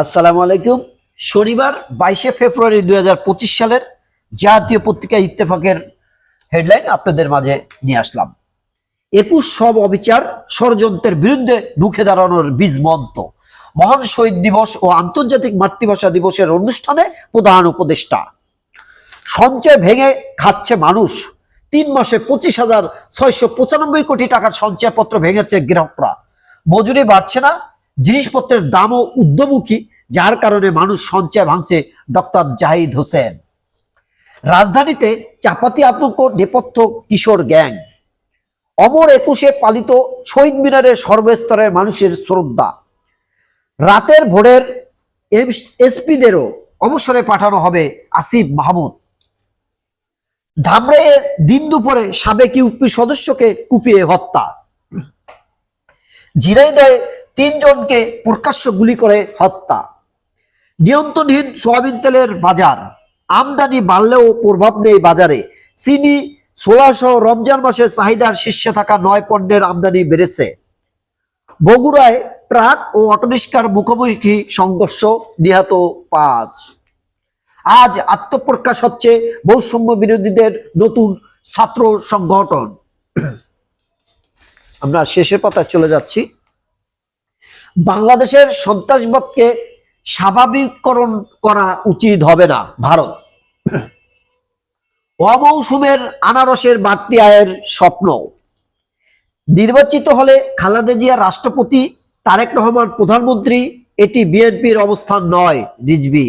আসসালামু আলাইকুম। শনিবার বাইশে ফেব্রুয়ারি দু হাজার পঁচিশ সালের জাতীয় পত্রিকা ইত্তেফাকের হেডলাইন আপনাদের মাঝে নিয়ে আসলাম। একুশ সব অবিচার ষড়যন্ত্রের বিরুদ্ধে রুখে দাঁড়ানোর বীজ মন্ত্র মহান শহীদ দিবস ও আন্তর্জাতিক মাতৃভাষা দিবসের অনুষ্ঠানে প্রধান উপদেষ্টা। সঞ্চয় ভেঙে খাচ্ছে মানুষ। তিন মাসে পঁচিশ হাজার ছয়শো পঁচানব্বই কোটি টাকার সঞ্চয়পত্র ভেঙেছে গ্রাহকরা। মজুরি বাড়ছে না জিনিসপত্রের দামও উদ্যমুখী, যার কারণে মানুষ সঞ্চয় ভাঙছে ডক্টর জাহিদ হোসেন। রাজধানীতে চাপাতি আতঙ্ক নেপথ্য কিশোর গ্যাং। অমর একুশে পালিত শহীদ মিনারের সর্বস্তরের মানুষের শ্রদ্ধা। রাতের ভোরের এসপিদেরও অবসরে পাঠানো হবে আসিফ মাহমুদ। ধামড়ে দিন দুপুরে সাবেক ইউপি সদস্যকে কুপিয়ে হত্যা। ঝিনাইদহে তিনজনকে প্রকাশ্য গুলি করে হত্যা। নিয়ন্ত্রণহীন সোয়াবিন তেলের বাজার। আমদানি বাড়লেও প্রভাব নেই বাজারে। চিনি সোলা রমজান মাসে চাহিদার শীর্ষে থাকা নয় পণ্যের আমদানি বেড়েছে। বগুড়ায় ট্রাক ও অটোরিক্সার মুখোমুখি সংঘর্ষ নিহত পাঁচ। আজ আত্মপ্রকাশ হচ্ছে বৈষম্য বিরোধীদের নতুন ছাত্র সংগঠন। আমরা শেষের পাতায় চলে যাচ্ছি। বাংলাদেশের সন্ত্রাসবাদকে স্বাভাবিককরণ করা উচিত হবে না ভারত। অমৌসুমের আনারসের বাড়তি আয়ের স্বপ্ন। নির্বাচিত হলে খালেদা জিয়া রাষ্ট্রপতি, তারেক রহমান প্রধানমন্ত্রী, এটি বিএনপির অবস্থান নয় রিজবি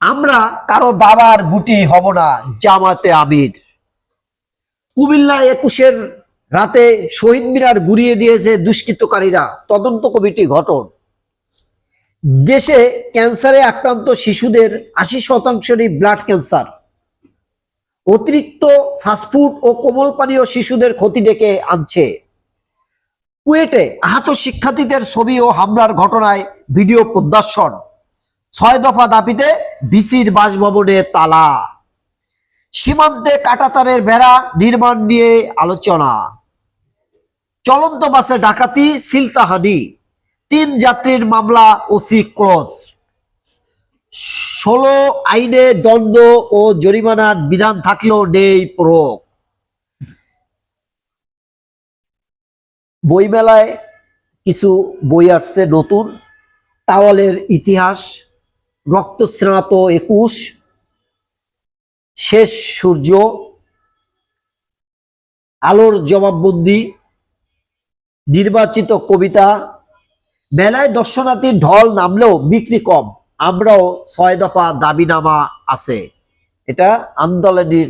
আমরা কারও দাবার গুটি হব না, জামাতে আমির। কুমিল্লা একুশের রাতে শহীদ মিনার গুড়িয়ে দিয়েছে দুষ্কৃতকারীরা। তদন্ত কমিটি গঠন। দেশে ক্যান্সারে আক্রান্ত শিশুদের আশি শতাংশেরই ব্লাড ক্যান্সার। অতিরিক্ত ফাস্টফুড ও কোমল পানীয় শিশুদের ক্ষতি ডেকে আনছে। কুয়েটে আহত শিক্ষার্থীদের ছবি ও হামলার ঘটনায় ভিডিও প্রদর্শন। ছয় দফা দাবিতে বিসির বাসভবনে তালা। সীমান্তে কাটাতারের বেড়া নির্মাণ নিয়ে আলোচনা। চলন্ত বাসে ডাকাতি, সিলতাহানি। তিন যাত্রীর মামলা ওসি ক্রস ষোলো আইনে দণ্ড ও জরিমানার বিধান থাকলেও নেই প্রয়োগ। বইমেলায় কিছু বই আসছে নতুন। তাওয়ালের ইতিহাস, রক্তস্নাত একুশ। শেষ সূর্য, আলোর জবাববন্দি, নির্বাচিত কবিতা মেলায় দর্শনার্থীর ঢল নামলেও বিক্রি কম। আমরাও ছয় দফা দাবিনামা আছে। এটা আন্দোলনী